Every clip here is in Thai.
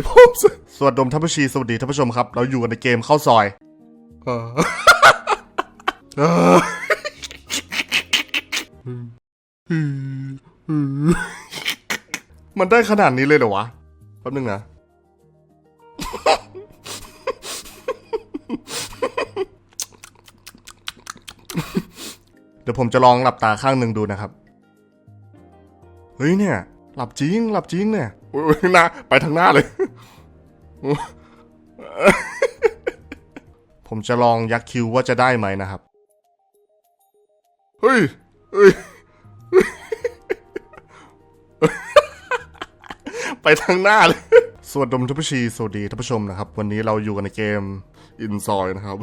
นี่เสยพ่อมสวัสดีท่านผู้ชีสวัสดีท่านผู้ชมครับ เราอยู่กันในเกมเข้าซอยเออเออมันได้ขนาดนี้เลยเหรอวะแป๊บนึงนะเดี๋ยวผมจะลองหลับตาข้างหนึ่งดูนะครับ เฮ้ยเนี่ย หลับจริง หลับจริงเนี่ยโอ้ย หน้าไปทางหน้าเลย ผมจะลองยักคิวว่าจะได้ไหมนะครับ เฮ้ยเฮ้ย ไปทางหน้าเลย สวัสดีท่านผู้ชีสวัสดีท่านผู้ชมนะครับ วันนี้เราอยู่กันในเกมอินซอยนะครับ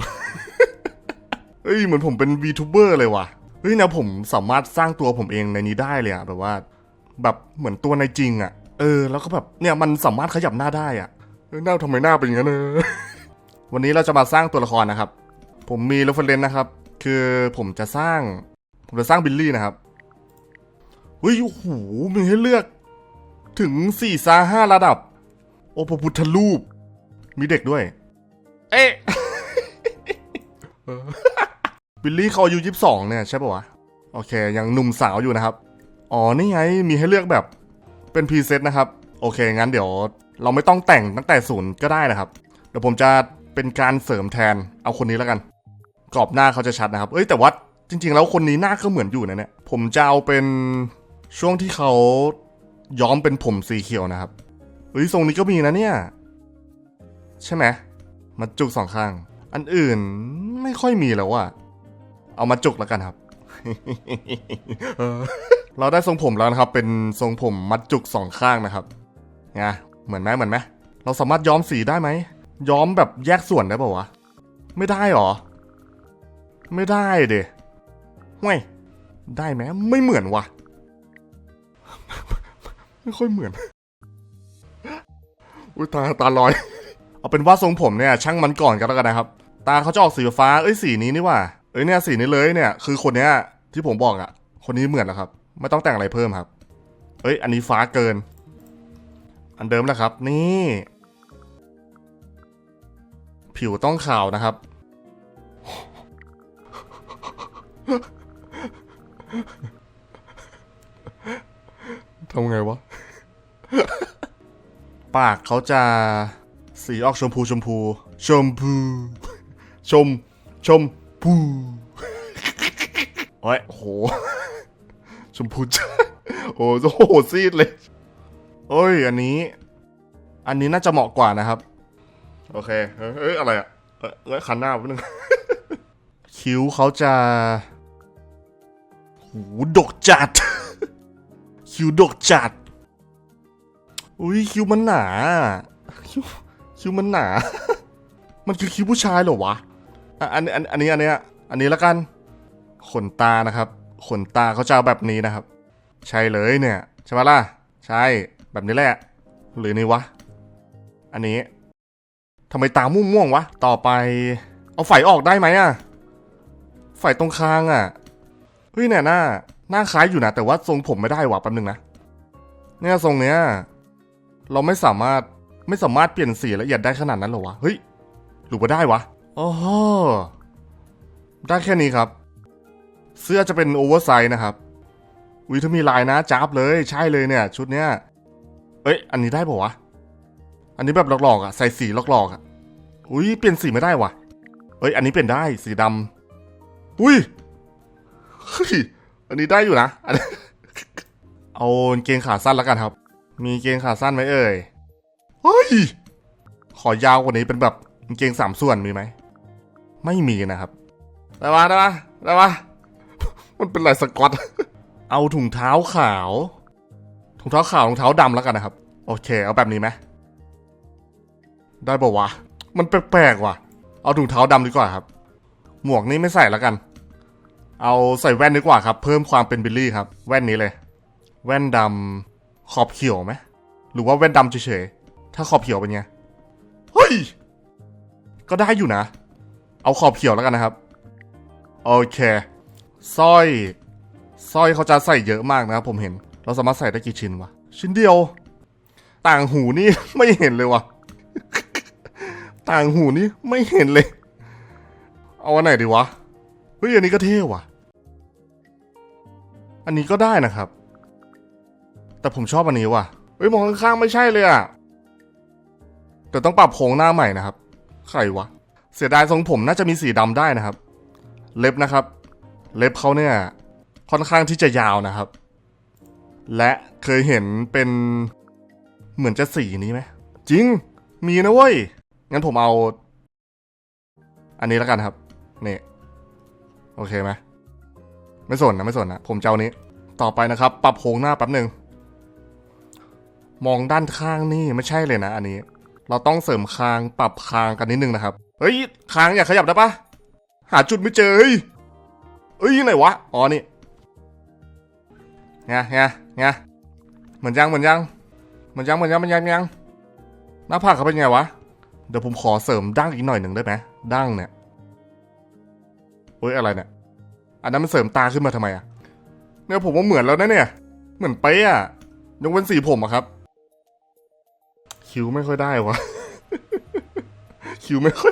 เฮ้ย เหมือนผมเป็น VTuber เลยว่ะ เฮ้ยนะผมสามารถสร้างตัวผมเองในนี้ได้เลยอะแบบว่า แบบเหมือนตัวในจริงอะ เออ แล้วก็แบบเนี่ยมันสามารถขยับหน้าได้อะเออหน้าทำไมหน้าเป็นอย่างนั้นเนอะวันนี้เราจะมาสร้างตัวละครนะครับ ผมมีเรฟเฟรนนะครับ คือผมจะสร้าง ผมจะสร้างบิลลี่นะครับเฮ้ยโอ้โหมีให้เลือก ถึงสี่ซาห้าระดับ โอ้พระพุทธรูป มีเด็กด้วย เอ๊ะบิลลี่เขาอายุยี่สิบสองเนี่ยใช่ปะวะ โอเค ยังหนุ่มสาวอยู่นะครับ อ๋อ นี่ไง มีให้เลือกแบบ เป็นพรีเซตนะครับ โอเค งั้นเดี๋ยวเราไม่ต้องแต่งตั้งแต่ศูนย์ก็ได้นะครับ เดี๋ยวผมจะเป็นการเสริมแทน เอาคนนี้แล้วกัน กรอบหน้าเขาจะชัดนะครับ เอ้ยแต่ว่าจริง ๆ แล้วคนนี้หน้าก็เหมือนอยู่นะเนี่ย ผมจะเอาเป็นช่วงที่เขาย้อมเป็นผมสีเขียวนะครับเฮ้ยทรงนี้ก็มีนะเนี่ย ใช่ไหมมาจุกสองข้าง อันอื่นไม่ค่อยมีแล้วอะเอามาจุกแล้วกันครับ เราได้ทรงผมแล้วนะครับ เป็นทรงผมมัดจุกสองข้างนะครับไงเหมือนไหมเหมือนไหมเราสามารถย้อมสีได้ไหมย้อมแบบแยกส่วนได้ป่าวะไม่ได้หรอ ไม่ได้เดห่วยได้ไหมไม่เหมือนวะไม่ค่อยเหมือนอุ้ยตาตาลอย เอาเป็นว่าทรงผมเนี่ย ช่างมันก่อนกันแล้วกันนะครับ ตาเขาจะออกสีฟ้าเอ้ยสีนี้นี่ว่าเอ้ยเนี่ยสีนี้เลยเนี่ย คือคนเนี้ยที่ผมบอกอะ่ะ คนนี้เหมือนแล้วครับ ไม่ต้องแต่งอะไรเพิ่มครับ เอ้ย อันนี้ฟ้าเกิน อันเดิมแหละครับ นี่ ผิวต้องขาวนะครับ ทำไงวะ ปากเขาจะสีออกชมพูชมพู ชมพู ชม ชมพูโอ้ยโห ชมพูจ้าโอ้โหซีดเลยโอ้ย อันนี้ อันนี้น่าจะเหมาะกว่านะครับ โอเค เอ้ยอะไรอะเอ้ยคันหน้าแป๊บนึง คิ้วเขาจะหูดกจัด คิ้วดกจัด อุ้ยคิ้วมันหนา คิ้วคิ้วมันหนา มันคือคิ้วผู้ชายเหรอวะอะอันอันอันนี้อันเนี้ยอันนี้ละกัน ขนตานะครับ ขนตาเขาจะเอาแบบนี้นะครับ ใช่เลยเนี่ยใช่ไหมล่ะ ใช่แบบนี้แหละ หรือนี่วะ อันนี้ทำไมตาม่วงม่วงวะ ต่อไป เอาไฟออกได้ไหมอะไฟตรงคางอะเฮ้ยเนี่ยหน้า หน้าคล้ายอยู่นะ แต่ว่าทรงผมไม่ได้ว่ะแป๊บนึงนะ เนี่ยทรงเนี้ย เราไม่สามารถไม่สามารถเปลี่ยนสีละเอียดได้ขนาดนั้นหรอวะ เฮ้ยหรือว่าได้วะอ๋อได้แค่นี้ครับ เสื้อจะเป็นโอเวอร์ไซส์นะครับอุ้ยถ้ามีลายนะจ้าบเลยใช่เลยเนี่ย ชุดเนี้ย เอ้ย อันนี้ได้ปะวะ อันนี้แบบหลอกๆอะใส่สีหลอกๆอะ อุ้ยเปลี่ยนสีไม่ได้วะเอ้ย อันนี้เปลี่ยนได้สีดำอุ้ยเฮ้ยอันนี้ได้อยู่นะอันนี้เอาเกงขาสั้นแล้วกันครับ มีเกงขาสั้นไหมเอ่ยเฮ้ยขอยาวกว่านี้เป็นแบบเกงสามส่วนมีไหมไม่มีนะครับได้ปะได้ปะได้ปะ มันเป็นลายสกอต เอาถุงเท้าขาว ถุงเท้าขาวรองเท้าดำแล้วกันนะครับ โอเค เอาแบบนี้ไหมได้ปะวะ มันแปลกๆว่ะ เอาถุงเท้าดำดีกว่าครับ หมวกนี่ไม่ใส่แล้วกัน เอาใส่แว่นดีกว่าครับ เพิ่มความเป็นบิลลี่ครับ แว่นนี้เลย แว่นดำขอบเขียวไหมหรือว่าแว่นดำเฉยๆ ถ้าขอบเขียวเป็นไง เฮ้ย ก็ได้อยู่นะ เอาขอบเขียวแล้วกันนะครับ โอเค สร้อยสร้อยเขาจะใส่เยอะมากนะครับผมเห็น เราสามารถใส่ได้กี่ชิ้นวะ ชิ้นเดียว ต่างหูนี่ไม่เห็นเลยวะต่างหูนี่ไม่เห็นเลย เอาอันไหนดีวะ เฮ้ยอันนี้ก็เท่ว่ะ อันนี้ก็ได้นะครับ แต่ผมชอบอันนี้ว่ะ เฮ้ยมองข้างๆไม่ใช่เลยอะแต่ต้องปรับโครงหน้าใหม่นะครับ ใครวะ เสียดายทรงผมน่าจะมีสีดำได้นะครับ เล็บนะครับ เล็บเขาเนี่ยค่อนข้างที่จะยาวนะครับ และเคยเห็นเป็นเหมือนจะสีนี้ไหมจริง มีนะเว้ย งั้นผมเอา อันนี้แล้วกันครับนี่โอเคไหมไม่สนนะไม่สนนะผมจะเอานี้ ต่อไปนะครับ ปรับโครงหน้าแป๊บหนึ่งมองด้านข้างนี่ไม่ใช่เลยนะ อันนี้ เราต้องเสริมคางปรับคางกันนิดนึงนะครับ เฮ้ยคางอย่าขยับได้ปะหาจุดไม่เจอ เฮ้ยอ้ยไหนวะ อ๋อนี่ไงไงไงเหมือนยังเหมือนยังเหมือนยังเหมือนยังเหมือนยังเหมือนยังหน้าผากเขาเป็นไงวะ เดี๋ยวผมขอเสริมดั้งอีกหน่อยหนึ่งได้ไหมดั้งเนี่ยเฮ้ยอะไรเนี่ยอันนั้นมันเสริมตาขึ้นมาทำไมอะเนี่ยผมว่าเหมือนแล้วนะเนี่ย เหมือนเป๊ะอะยกเว้นสีผมอะครับ คิ้วไม่ค่อยได้วะคิ้วไม่ค่อย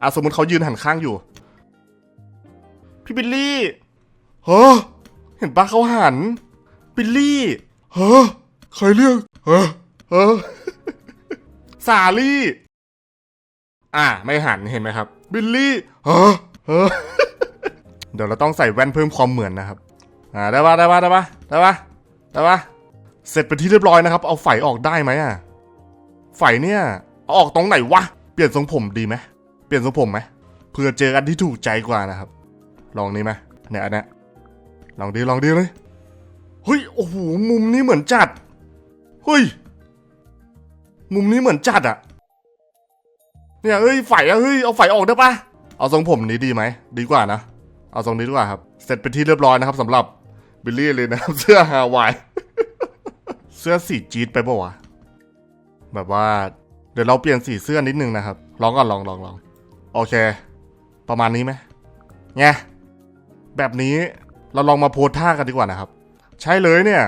อะสมมติเขายืนหันข้างอยู่ พี่บิลลี่เฮ้อเห็นปะเขาหัน บิลลี่เฮ้อใครเรียกเฮ้อเฮ้อสาลี่ อะไม่หันเห็นไหมครับ บิลลี่เฮ้อเฮ้อเดี๋ยวเราต้องใส่แว่นเพิ่มความเหมือนนะครับ อ่าได้ปะได้ปะได้ปะได้ปะได้ปะเสร็จเป็นที่เรียบร้อยนะครับ เอาไฟออกได้ไหมอะไฟเนี่ยเอาออกตรงไหนวะ เปลี่ยนทรงผมดีไหม เปลี่ยนทรงผมไหม เพื่อเจออันที่ถูกใจกว่านะครับ ลองนี้ไหมเนี่ยอันนี้ลองดีลองดีเลยเฮ้ยโอ้โหมุมนี้เหมือนจัดเฮ้ยมุมนี้เหมือนจัดอะเนี่ยเอ้ยไฟอะเฮ้ยเอาไฟออกได้ปะเอาทรงผมนี้ดีไหมดีกว่านะเอาทรงนี้ดีกว่าครับ เสร็จเป็นที่เรียบร้อยนะครับสำหรับบิลลี่เลยนะครับเสื้อฮาวายเสื้อสีจี๊ดไปปะวะแบบว่าเดี๋ยวเราเปลี่ยนสีเสื้อนิดนึงนะครับ ลองก่อนลองลองลองโอเค ประมาณนี้ไหมไง แบบนี้เราลองมาโพสท่ากันดีกว่านะครับ ใช่เลยเนี่ย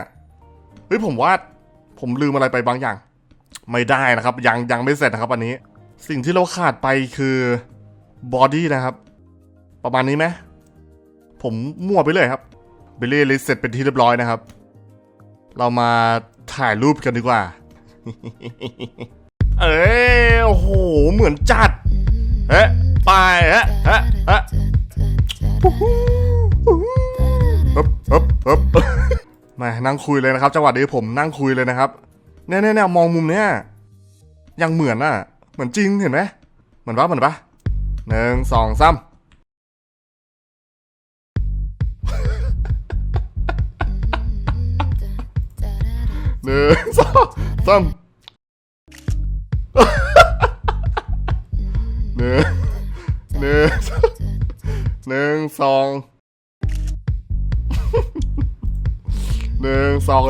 เฮ้ยผมว่าผมลืมอะไรไปบางอย่าง ไม่ได้นะครับ ยังยังไม่เสร็จนะครับอันนี้ สิ่งที่เราขาดไปคือบอดี้นะครับ ประมาณนี้ไหมผมมั่วไปเลยครับเบลลี่ลิสเสร็จเป็นที่เรียบร้อยนะครับ เรามาถ่ายรูปกันดีกว่า เอ้โอ้โห เหมือนจัด เฮ้ไปเฮ้เฮ้เฮ้ฮึ บฮึบฮึบมานั่งคุยเลยนะครับจังหวะนี้ผมนั่งคุยเลยนะครับเนี่ยเนี่ยเนี่ยมองมุมเนี้ยยังเหมือนอะ เหมือนจริงเห็นไหมเหมือนปะเหมือนปะหนึ่งสองสามหนึ่งสองสามหนึ่งหนึ่งหนึ่งสอง หนึ่งสอง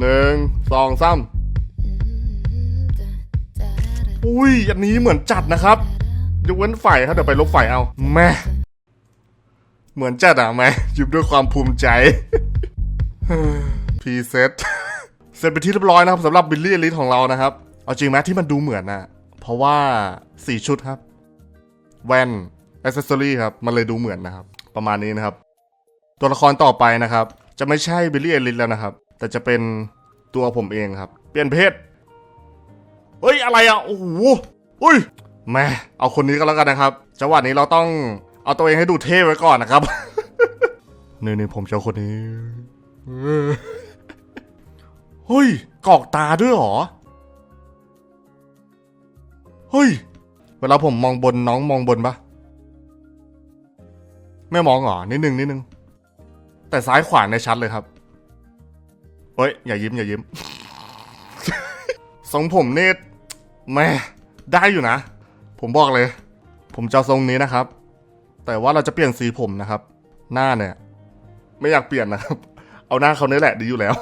หนึ่งสองสามอุ้ย อันนี้เหมือนจัดนะครับ ยกเว้นไฟครับเดี๋ยวไปลบไฟเอาแม่เหมือนจัดอะแม่ยิ้มด้วยความภูมิใจพีเซตเสร็จเป็นที่เรียบร้อยนะครับสำหรับบิลลี่อลิทของเรานะครับ เอาจริงไหมที่มันดูเหมือนนะเพราะว่าสี่ชุดครับ แวนอ c เซสซอรี่ครับ มันเลยดูเหมือนนะครับ ประมาณนี้นะครับ ตัวละครต่อไปนะครับ จะไม่ใช่บิลลี่อลิทแล้วนะครับ แต่จะเป็นตัวผมเองครับ เปลี่ยนเพศเฮ้ยอะไรอะโอ้โหอุ้ยแม่เอาคนนี้ก็แล้วกันนะครับจังหวะนี้เราต้องเอาตัวเองให้ดูเท่ไว้ก่อนนะครับนี่นี่ผมเจะเอาคนนี้เฮ้ยกอกตาด้วยหรอเฮ้ย เวลาผมมองบนน้องมองบนปะ ไม่มองเหรอนิดนึงนิดนึง แต่ซ้ายขวาในยชัดเลยครับเฮ้ย อย่ายิ้ม อย่ายิ้มทรงผมเนี่ยแม่ได้อยู่นะ ผมบอกเลย ผมจะเอาทรงนี้นะครับ แต่ว่าเราจะเปลี่ยนสีผมนะครับ หน้าเนี่ย ไม่อยากเปลี่ยนนะครับ เอาหน้าเขาเนี่ยแหละดีอยู่แล้ว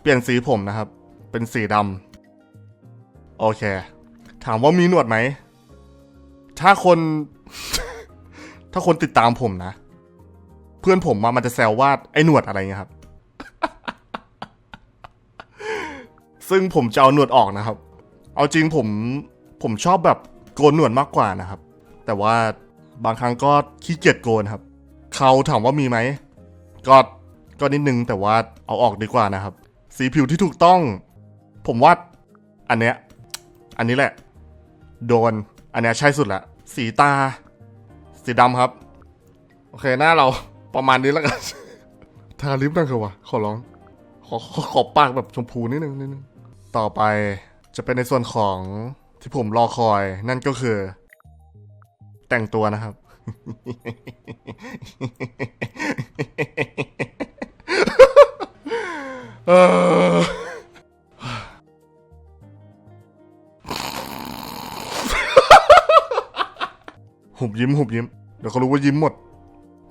เปลี่ยนสีผมนะครับ เป็นสีดำโอเค ถามว่ามีหนวดไหม ถ้าคน ถ้าคนติดตามผมนะ เพื่อนผมมามันจะแซวว่าไอ้หนวดอะไรเงี้ยครับ ซึ่งผมจะเอาหนวดออกนะครับ เอาจริงผมผมชอบแบบโกนหนวดมากกว่านะครับ แต่ว่าบางครั้งก็ขี้เกียจโกนครับ เขาถามว่ามีไหมก็ก็นิดนึงแต่ว่าเอาออกดีกว่านะครับ สีผิวที่ถูกต้อง ผมว่าอันเนี้ย อันนี้แหละ โดน อันเนี้ยใช่สุดละ สีตา สีดำครับ โอเคหน้าเราประมาณนี้แล้วกัน ทาลิปนั่นคือวะขอร้องขอขอขอปากแบบชมพูนิดนึงนิดนึง ต่อไปจะเป็นในส่วนของที่ผมรอคอยนั่นก็คือ แต่งตัวนะครับ เออ หุบยิ้มหุบยิ้ม เดี๋ยวเขารู้ว่ายิ้มหมด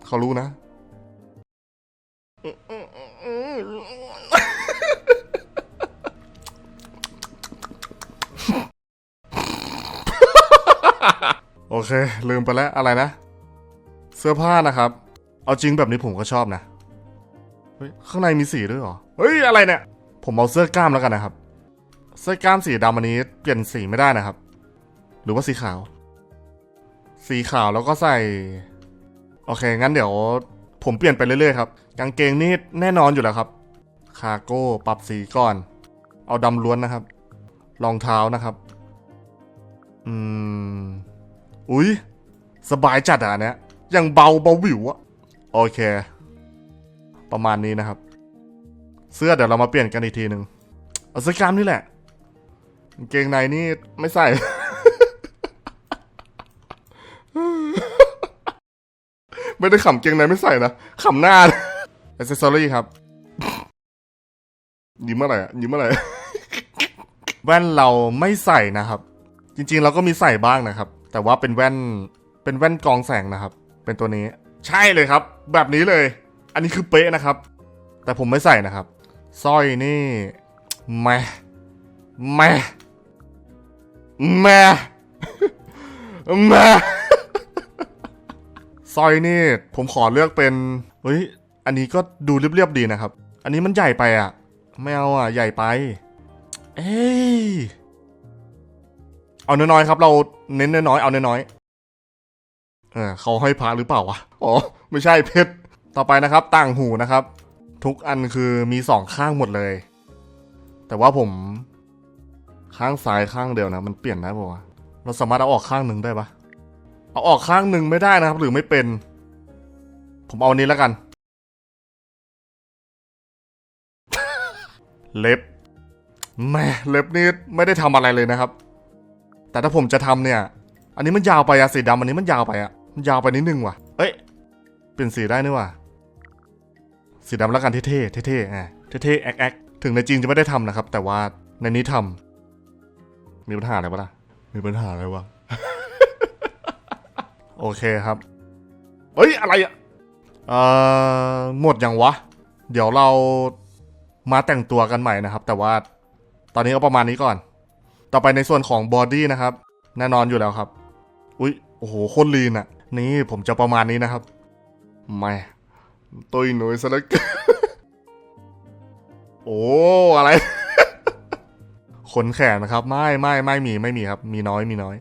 เขารู้นะโอเค ลืมไปแล้วอะไรนะ เสื้อผ้านะครับ เอาจริงแบบนี้ผมก็ชอบนะเฮ้ยข้างในมีสีด้วยเหรอ เฮ้ย อะไรเนี่ย ผมเอาเสื้อกล้ามแล้วกันนะครับ เสื้อกล้ามสีดำอันนี้เปลี่ยนสีไม่ได้นะครับ หรือว่าสีขาว สีขาวแล้วก็ใส่ โอเค งั้นเดี๋ยวผมเปลี่ยนไปเรื่อยๆครับ กางเกงนี่แน่นอนอยู่แล้วครับ คาโก้ปรับสีก่อน เอาดำล้วนนะครับ รองเท้านะครับ อืม อุ๊ย สบายจัดอะเนี้ยยังเบาเบาหวิวอะโอเค ประมาณนี้นะครับ เสื้อเดี๋ยวเรามาเปลี่ยนกันอีกทีหนึ่งเอาเสื้อกล้ามนี่แหละกางเกงในนี่ไม่ใส่ ไม่ได้ขำเกงในไม่ใส่นะขำหน้าอเซสซอรี่ครับ ยิ้มเมื่อะไรอะยิ้มเมื่อะไรแว่นเราไม่ใส่นะครับ จริงๆเราก็มีใส่บ้างนะครับ แต่ว่าเป็นแว่นเป็นแว่นกองแสงนะครับ เป็นตัวนี้ ใช่เลยครับ แบบนี้เลย อันนี้คือเป๊ะนะครับ แต่ผมไม่ใส่นะครับสร้อยนี่แม่แม่แม่แม่ สร้อยนี่ผมขอเลือกเป็นเฮ้ยอันนี้ก็ดูเรียบๆดีนะครับ อันนี้มันใหญ่ไปอะ ไม่เอาอะ ใหญ่ไป เอ้ยเอาน้อยๆครับ เราเน้นน้อยๆเอาน้อยๆเออเขาให้พาหรือเปล่าวะอ๋อไม่ใช่เพชรต่อไปนะครับต่างหูนะครับ ทุกอันคือมีสองข้างหมดเลย แต่ว่าผมข้างซ้ายข้างเดียวนะ มันเปลี่ยนได้ปะวะเราสามารถเอาออกข้างหนึ่งได้ปะ เอาออกข้างหนึ่งไม่ได้นะครับ หรือไม่เป็น ผมเอาอันนี้แล้วกัน เล็บแม่เล็บนี่ไม่ได้ทำอะไรเลยนะครับ แต่ถ้าผมจะทำเนี่ย อันนี้มันยาวไปอะสีดำอันนี้มันยาวไปอะมันยาวไปนิดนึงว่ะ เอ้ยเปลี่ยนสีได้นี่ว่ะสีดำแล้วกันเท่ๆเท่ๆอะเท่ๆแอ๊กแอ๊กถึงในจริงจะไม่ได้ทำนะครับ แต่ว่าในนี้ทำมีปัญหาอะไรปะล่ะมีปัญหาอะไรวะ โอเคครับเอ้ย อะไรอะเอ่อหมดยังวะ เดี๋ยวเรามาแต่งตัวกันใหม่นะครับ แต่ว่าตอนนี้ก็ประมาณนี้ก่อน ต่อไปในส่วนของบอดี้นะครับ แน่นอนอยู่แล้วครับ อุ๊ย โอ้โหโคตรลีนอะนี่ผมจะประมาณนี้นะครับ ไม่ตุยหนุ่ยซะแล้วเกินโอ้ อะไร ขนแขนนะครับ ไม่ไม่ไม่มีไม่มีครับ มีน้อยมีน้อย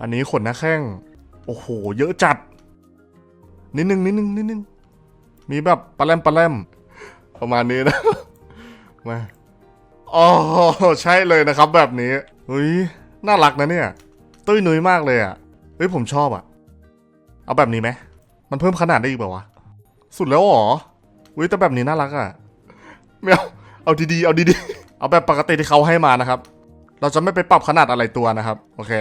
อันนี้ขนหน้าแข้ง โอ้โห เยอะจัด นิดนึงนิดนึงนิดนึง มีแบบปลาแรมปลาแรมประมาณนี้นะ มาอ๋อใช่เลยนะครับแบบนี้เฮ้ยน่ารักนะเนี่ย ตุ้ยนุ้ยมากเลยอะเฮ้ยผมชอบอะ เอาแบบนี้ไหม มันเพิ่มขนาดได้อีกเปล่าวะ สุดแล้วหรออุ้ยแต่แบบนี้น่ารักอะไม่เอาเอาดีๆ เอาดีๆ เอาแบบปกติที่เขาให้มานะครับ เราจะไม่ไปปรับขนาดอะไรตัวนะครับ โอเค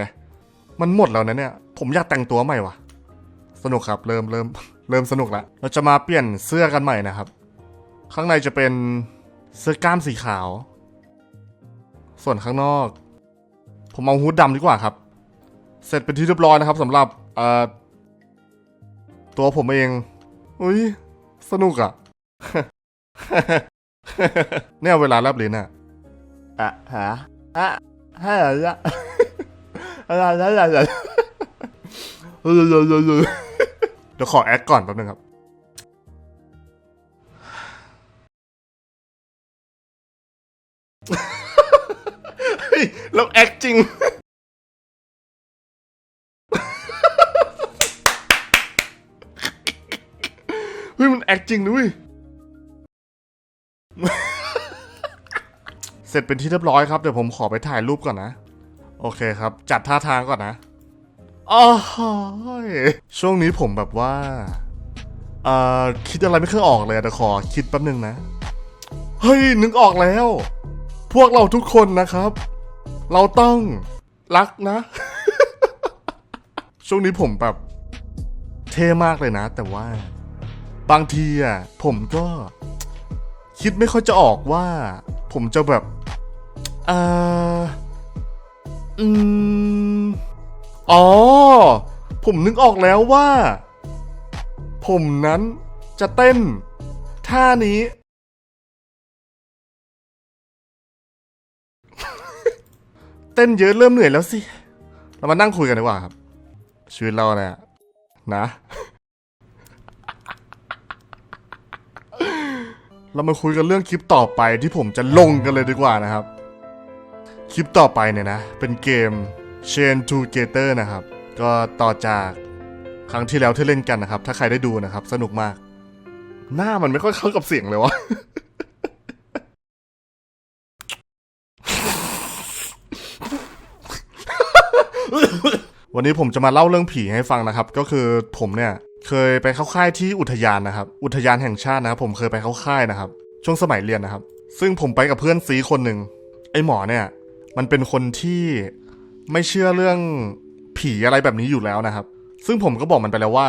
มันหมดแล้วนะเนี่ย ผมอยากแต่งตัวใหม่วะสนุกครับ เริ่มเริ่มเริ่มสนุกล้วเราจะมาเปลี่ยนเสื้อกันใหม่นะครับ ข้างในจะเป็นเสื้อกล้ามสีขาว ส่วนข้างนอก ผมเอาฮูดดำดีกว่าครับ เสร็จเป็นที่เรียบร้อยนะครับสำหรับเอ่อตัวผมเอง อุ้ยสนุกอะเนี่ยเวลาแลบลิ้นอะอะฮะอะฮะ อะไรอะไรอะไรเดี๋ยวขอแอคก่อนแป๊บนึงครับฮ้ยเราแอคจริง เฮ้ยมันแอคจริงด้วยเสร็จเป็นที่เรียบร้อยครับ เดี๋ยวผมขอไปถ่ายรูปก่อนนะ โอเคครับ จัดท่าทางก่อนนะอ๋อช่วงนี้ผมแบบว่าเอ่อคิดอะไรไม่ค่อยออกเลยอะแต่ขอคิดแป๊บนึงนะ เฮ้ย นึกออกแล้ว พวกเราทุกคนนะครับ เราต้องรักนะ ช่วงนี้ผมแบบ เท่มากเลยนะ แต่ว่า บางทีอะผมก็ คิดไม่ค่อยจะออกว่า ผมจะแบบเอ่อ อืม อ๋อ ผมนึกออกแล้วว่า ผมนั้นจะเต้น ท่านี้ เต้นเยอะเริ่มเหนื่อยแล้วสิ เรามานั่งคุยกันดีกว่าครับ ชีวิตเราเนี่ยนะ เรามาคุยกันเรื่องคลิปต่อไปที่ผมจะลงกันเลยดีกว่านะครับ ลิปต่อไปเนี่ยนะ เป็นเกม Chain Together นะครับ ก็ต่อจากครั้งที่แล้วที่เล่นกันนะครับ ถ้าใครได้ดูนะครับ สนุกมาก หน้ามันไม่ค่อยเข้ากับเสียงเลยวะวันนี้ผมจะมาเล่าเรื่องผีให้ฟังนะครับ ก็คือผมเนี่ยเคยไปเข้าค่ายที่อุทยานนะครับ อุทยานแห่งชาตินะครับ ผมเคยไปเข้าค่ายนะครับ ช่วงสมัยเรียนนะครับ ซึ่งผมไปกับเพื่อนซีคนหนึ่งไอ้หมอเนี่ย มันเป็นคนที่ไม่เชื่อเรื่องผีอะไรแบบนี้อยู่แล้วนะครับ ซึ่งผมก็บอกมันไปแล้วว่า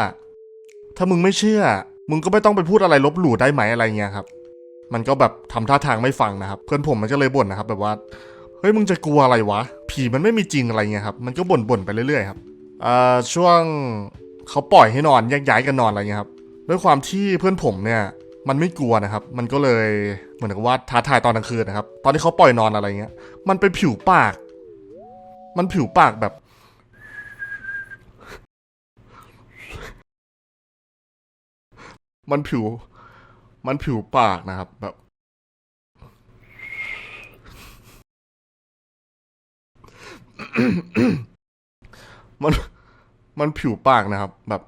ถ้ามึงไม่เชื่อ มึงก็ไม่ต้องไปพูดอะไรลบหลู่ได้ไหมอะไรเงี้ยครับ มันก็แบบทำท่าทางไม่ฟังนะครับ เพื่อนผมมันก็เลยบ่นนะครับ แบบว่า เฮ้ยมึงจะกลัวอะไรวะ ผีมันไม่มีจริงอะไรเงี้ยครับ มันก็บ่นบ่นๆไปเรื่อยๆครับอ่าช่วงเขาปล่อยให้นอนแยกย้ายกันนอนอะไรเงี้ยครับ ด้วยความที่เพื่อนผมเนี่ย มันไม่กลัวนะครับ มันก็เลยเหมือนกับว่าท้าทายตอนกลางคืนนะครับ ตอนที่เขาปล่อยนอนอะไรเงี้ย มันไปผิวปาก มันผิวปากแบบ มันผิว มันผิวปากนะครับ แบบ มัน มันผิวปากนะครับ แบบ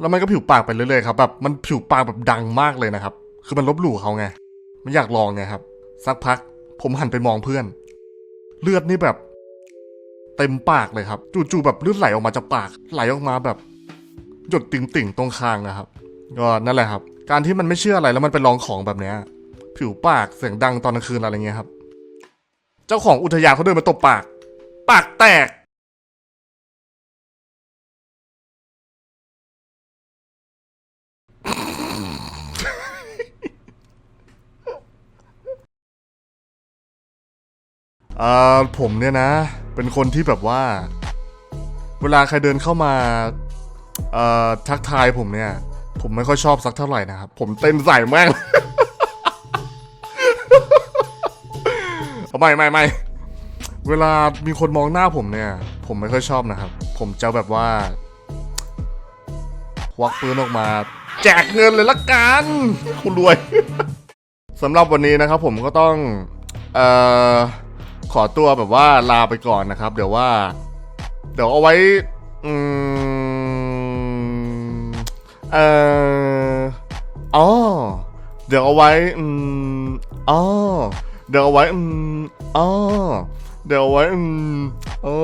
แล้วมันก็ผิวปากไปเรื่อยๆครับแบบมันผิวปากแบบดังมากเลยนะครับ คือมันลบหลู่เขาไง มันอยากลองไงครับ สักพักผมหันไปมองเพื่อน เลือดนี่แบบ เต็มปากเลยครับ จู่ๆแบบเลือดไหลออกมาจากปาก ไหลออกมาแบบ หยดติ่งๆตรงคางนะครับ ก็นั่นแหละครับ การที่มันไม่เชื่ออะไรแล้วมันไปลองของแบบเนี้ย ผิวปากเสียงดังตอนกลางคืนอะไรเงี้ยครับ เจ้าของอุทยานเขาเดินมาตบปาก ปากแตก เอ่อผมเนี่ยนะ เป็นคนที่แบบว่า เวลาใครเดินเข้ามาเอ่อทักทายผมเนี่ย ผมไม่ค่อยชอบสักเท่าไหร่นะครับ ผมเต้นใส่แม่งไม่ไม่ไม่เวลามีคนมองหน้าผมเนี่ย ผมไม่ค่อยชอบนะครับ ผมจะแบบว่าควักปืนออกมา แจกเงินเลยละกันคุณรวยสำหรับวันนี้นะครับผมก็ต้อง เอ่อ ขอตัวแบบว่าลาไปก่อนนะครับ เดี๋ยวว่า เดี๋ยวเอาไว้ อืมเอ่ออ๋อเดี๋ยวเอาไว้ อืมอ๋อเดี๋ยวเอาไว้ อืมอ๋อเดี๋ยวเอาไว้ อืมอ๋อ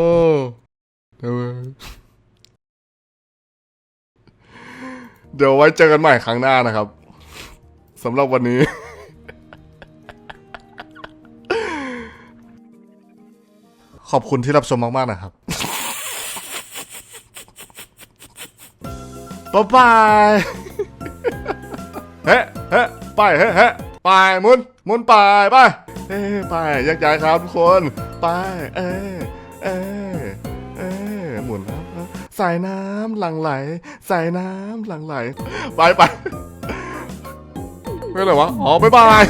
เดี๋ยวไว้เดี๋ยวไว้เจอกันใหม่ครั้งหน้านะครับสำหรับวันนี้ ขอบคุณที่รับชมมาก ๆ นะครับ บ๊ายบายเฮ้เฮ้ไปเฮ้เฮ้ไปมุนมุนไปไปเอ้ไปแยกย้ายครับทุกคน ไปเอ้เอ้เอ้หมุนครับสายน้ำหลั่งไหลสายน้ำหลั่งไหล ไปไปไม่เลยวะ อ๋อบ๊ายบาย